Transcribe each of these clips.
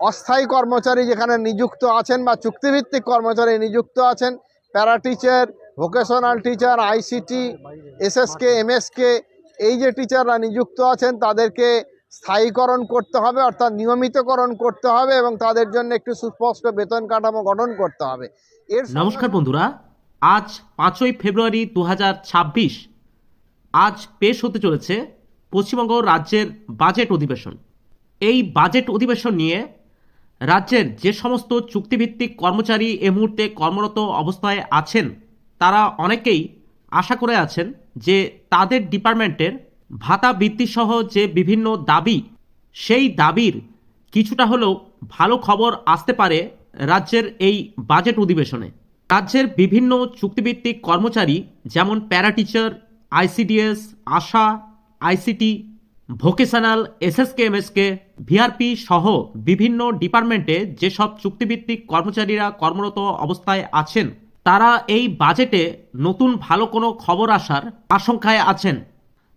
অস্থায়ী কর্মচারী যেখানে নিযুক্ত আছেন বা চুক্তিভিত্তিক কর্মচারী নিযুক্ত আছেন, para teacher, vocational teacher, ICT, SSK, MSK, এই যে টিচাররা নিযুক্ত আছেন, তাদেরকে স্থায়ীকরণ করতে হবে, অর্থাৎ নিয়মিতকরণ করতে হবে এবং তাদের জন্য একটি সুস্পষ্ট বেতন কাঠামো গঠন করতে হবে। এর নমস্কার বন্ধুরা, আজ পাঁচই ফেব্রুয়ারি দু হাজার ছাব্বিশ। আজ পেশ হতে চলেছে পশ্চিমবঙ্গ রাজ্যের বাজেট অধিবেশন। এই বাজেট অধিবেশন নিয়ে রাজ্যের যে সমস্ত চুক্তিভিত্তিক কর্মচারী এ মুহূর্তে কর্মরত অবস্থায় আছেন, তারা অনেকেই আশা করে আছেন যে তাদের ডিপার্টমেন্টের ভাতা বৃত্তিসহ যে বিভিন্ন দাবি, সেই দাবির কিছুটা হলেও ভালো খবর আসতে পারে রাজ্যের এই বাজেট অধিবেশনে। রাজ্যের বিভিন্ন চুক্তিভিত্তিক কর্মচারী, যেমন para teacher ICDS, ASHA, ICT vocational SSK MSK VRP সহ বিভিন্ন ডিপার্টমেন্টে যেসব চুক্তিভিত্তিক কর্মচারীরা কর্মরত অবস্থায় আছেন, তারা এই বাজেটে নতুন ভালো কোনো খবর আসার আশঙ্কায় আছেন।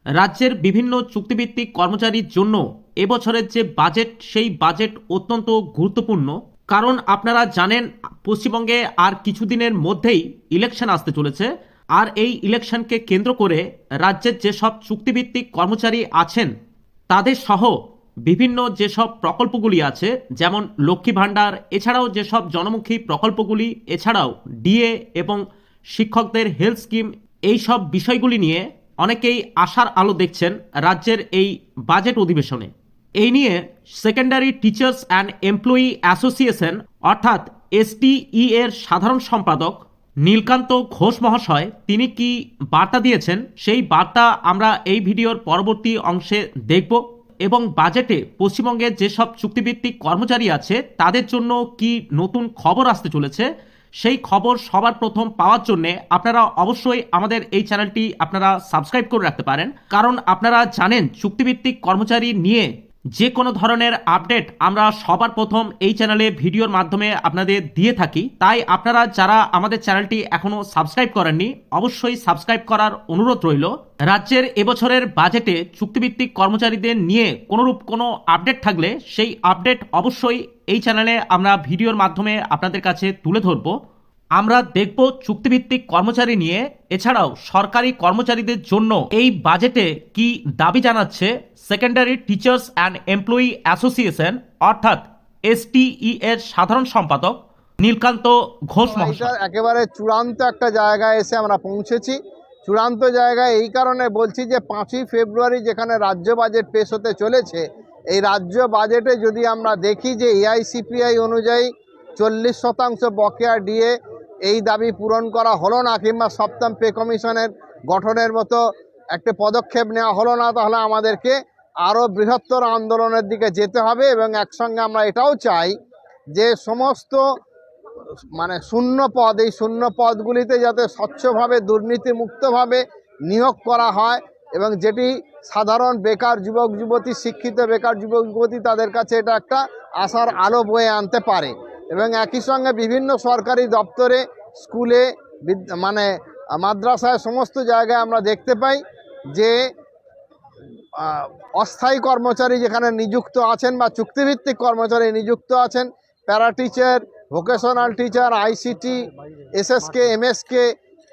রাজ্যের বিভিন্ন চুক্তিভিত্তিক কর্মচারীর জন্য এবছরের যে বাজেট, সেই বাজেট অত্যন্ত গুরুত্বপূর্ণ। কারণ আপনারা জানেন, পশ্চিমবঙ্গে আর কিছুদিনের মধ্যেই ইলেকশন আসতে চলেছে। আর এই ইলেকশনকে কেন্দ্র করে রাজ্যের যেসব চুক্তিভিত্তিক কর্মচারী আছেন তাদের সহ বিভিন্ন যেসব প্রকল্পগুলি আছে, যেমন লক্ষ্মী ভাণ্ডার, এছাড়াও যেসব জনমুখী প্রকল্পগুলি, এছাড়াও ডিএ এবং শিক্ষকদের হেলথ স্কিম এই সব বিষয়গুলি নিয়ে অনেকেই আশার আলো দেখছেন রাজ্যের এই বাজেট অধিবেশনে। এই নিয়ে secondary teachers and employee association, অর্থাৎ এসটিই এর সাধারণ সম্পাদক নীলকান্ত ঘোষ মহাশয়, তিনি কি বার্তা দিয়েছেন? সেই বার্তা আমরা এই ভিডিওর পরবর্তী অংশে দেখব। এবং বাজেটে পশ্চিমবঙ্গের যেসব চুক্তিভিত্তিক কর্মচারী আছে, তাদের জন্য কি নতুন খবর আসতে চলেছে? সেই খবর সবার প্রথম পাওয়ার জন্য আপনারা অবশ্যই আমাদের এই চ্যানেলটি আপনারা সাবস্ক্রাইব করে রাখতে পারেন। কারণ আপনারা জানেন, চুক্তিভিত্তিক কর্মচারী নিয়ে যে কোনো ধরনের আপডেট আমরা সবার প্রথম এই চ্যানেলে ভিডিওর মাধ্যমে আপনাদের দিয়ে থাকি। তাই আপনারা যারা আমাদের চ্যানেলটি এখনও সাবস্ক্রাইব করেননি, অবশ্যই সাবস্ক্রাইব করার অনুরোধ রইল। রাজ্যের এবছরের বাজেটে চুক্তিভিত্তিক কর্মচারীদের নিয়ে কোনোরূপ কোনো আপডেট থাকলে সেই আপডেট অবশ্যই এই চ্যানেলে আমরা ভিডিওর মাধ্যমে আপনাদের কাছে তুলে ধরবো। আমরা দেখব চুক্তিভিত্তিক কর্মচারী নিয়ে। এছাড়াও সরকারি কর্মচারীদের জন্য এই বাজেটে কি দাবি জানাচ্ছে secondary teachers and employee association অর্থাৎ এসটিই এর সাধারণ সম্পাদক নীলকান্ত ঘোষ মহাশয়। একেবারে চূড়ান্ত একটা জায়গায় এসে আমরা পৌঁছেছি। চূড়ান্ত জায়গায় এই কারণে বলছি যে পাঁচই ফেব্রুয়ারি যেখানে রাজ্য বাজেট পেশ হতে চলেছে এই রাজ্য বাজেটে যদি আমরা দেখি যে এআইসিপিআই অনুযায়ী চল্লিশ শতাংশ বকেয়া ডিএ এই দাবি পূরণ করা হলো না কিংবা সপ্তম পে কমিশনের গঠনের মতো একটা পদক্ষেপ নেওয়া হলো না, তাহলে আমাদেরকে আরও বৃহত্তর আন্দোলনের দিকে যেতে হবে এবং একসঙ্গে আমরা এটাও চাই যে সমস্ত মানে শূন্য পদ, এই শূন্য পদগুলিতে যাতে স্বচ্ছভাবে, দুর্নীতিমুক্তভাবে নিয়োগ করা হয় এবং যেটি সাধারণ বেকার যুবক, যুবতী, শিক্ষিত বেকার যুবক, যুবতী তাদের কাছে এটা একটা আশার আলো বয়ে আনতে পারে। এবং একই সঙ্গে বিভিন্ন সরকারি দপ্তরে, স্কুলে মানে মাদ্রাসায় সমস্ত জায়গায় আমরা দেখতে পাই যে অস্থায়ী কর্মচারী যেখানে নিযুক্ত আছেন বা চুক্তিভিত্তিক কর্মচারী নিযুক্ত আছেন para teacher vocational teacher, ICT, SSK, MSK,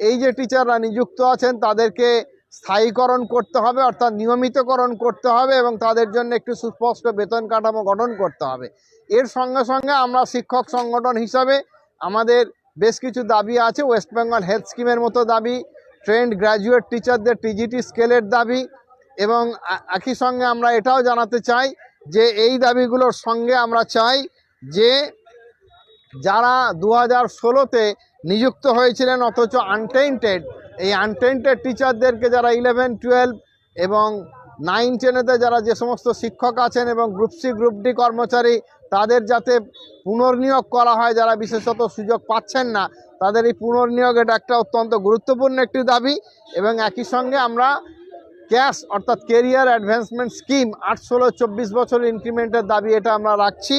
এই যে টিচাররা নিযুক্ত আছেন, তাদেরকে স্থায়ীকরণ করতে হবে, অর্থাৎ নিয়মিতকরণ করতে হবে এবং তাদের জন্য একটি সুস্পষ্ট বেতন কাঠামো গঠন করতে হবে। এর সঙ্গে সঙ্গে আমরা শিক্ষক সংগঠন হিসাবে আমাদের বেশ কিছু দাবি আছে ওয়েস্ট বেঙ্গল হেলথ স্কিমের মতো দাবি ট্রেন্ড গ্র্যাজুয়েট টিচারদের টিজিটি স্কেলের দাবি এবং একই সঙ্গে আমরা এটাও জানাতে চাই যে এই দাবিগুলোর সঙ্গে আমরা চাই যে যারা দু হাজার ষোলোতে নিযুক্ত হয়েছিলেন অথচ আনটেন্টেড এই আনটেন্টেড টিচারদেরকে যারা ইলেভেন টুয়েলভ এবং নাইন টেনেতে যারা যে সমস্ত শিক্ষক আছেন এবং গ্রুপ সি গ্রুপ ডি কর্মচারী, তাদের যাতে পুনর্নিয়োগ করা হয়, যারা বিশেষত সুযোগ পাচ্ছেন না, তাদের এই পুনর্নিয়োগ এটা একটা অত্যন্ত গুরুত্বপূর্ণ একটি দাবি এবং একই সঙ্গে আমরা ক্যাশ অর্থাৎ কেরিয়ার অ্যাডভান্সমেন্ট স্কিম আট, ষোলো, চব্বিশ বছর ইনক্রিমেন্টের দাবি এটা আমরা রাখছি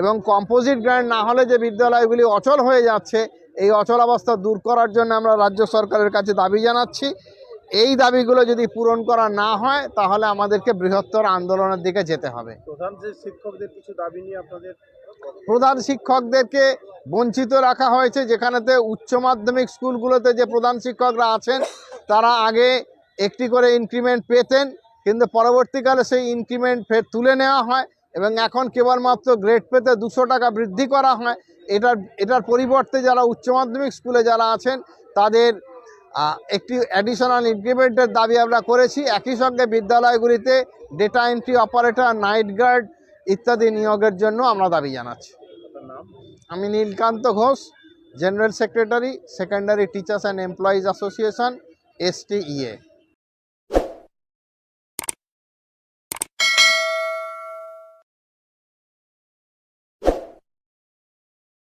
এবং কম্পোজিট গ্র্যান্ড না হলে যে বিদ্যালয়গুলি অচল হয়ে যাচ্ছে এই অচল অবস্থা দূর করার জন্য আমরা রাজ্য সরকারের কাছে দাবি জানাচ্ছি। এই দাবিগুলো যদি পূরণ করা না হয় তাহলে আমাদেরকে বৃহত্তর আন্দোলনের দিকে যেতে হবে। প্রধান যে শিক্ষকদের কিছু দাবি নিয়ে আপনাদের প্রধান শিক্ষকদেরকে বঞ্চিত রাখা হয়েছে যেখানেতে উচ্চ মাধ্যমিক স্কুলগুলোতে যে প্রধান শিক্ষকরা আছেন তারা আগে একটি করে ইনক্রিমেন্ট পেতেন কিন্তু পরবর্তীকালে সেই ইনক্রিমেন্ট ফের তুলে নেওয়া হয়। এবং এখন কেবলমাত্র গ্রেড পেতে দুশো টাকা বৃদ্ধি করা হয়। এটার এটার পরিবর্তে যারা উচ্চ মাধ্যমিক স্কুলে যারা আছেন, তাদের একটি অ্যাডিশনাল ইনক্রিমেন্টের দাবি আমরা করেছি। একই সঙ্গে বিদ্যালয়গুলিতে data entry operator night guard ইত্যাদি নিয়োগের জন্য আমরা দাবি জানাচ্ছি। আমি Nilkanta Ghosh general secretary secondary teachers and employees association STEA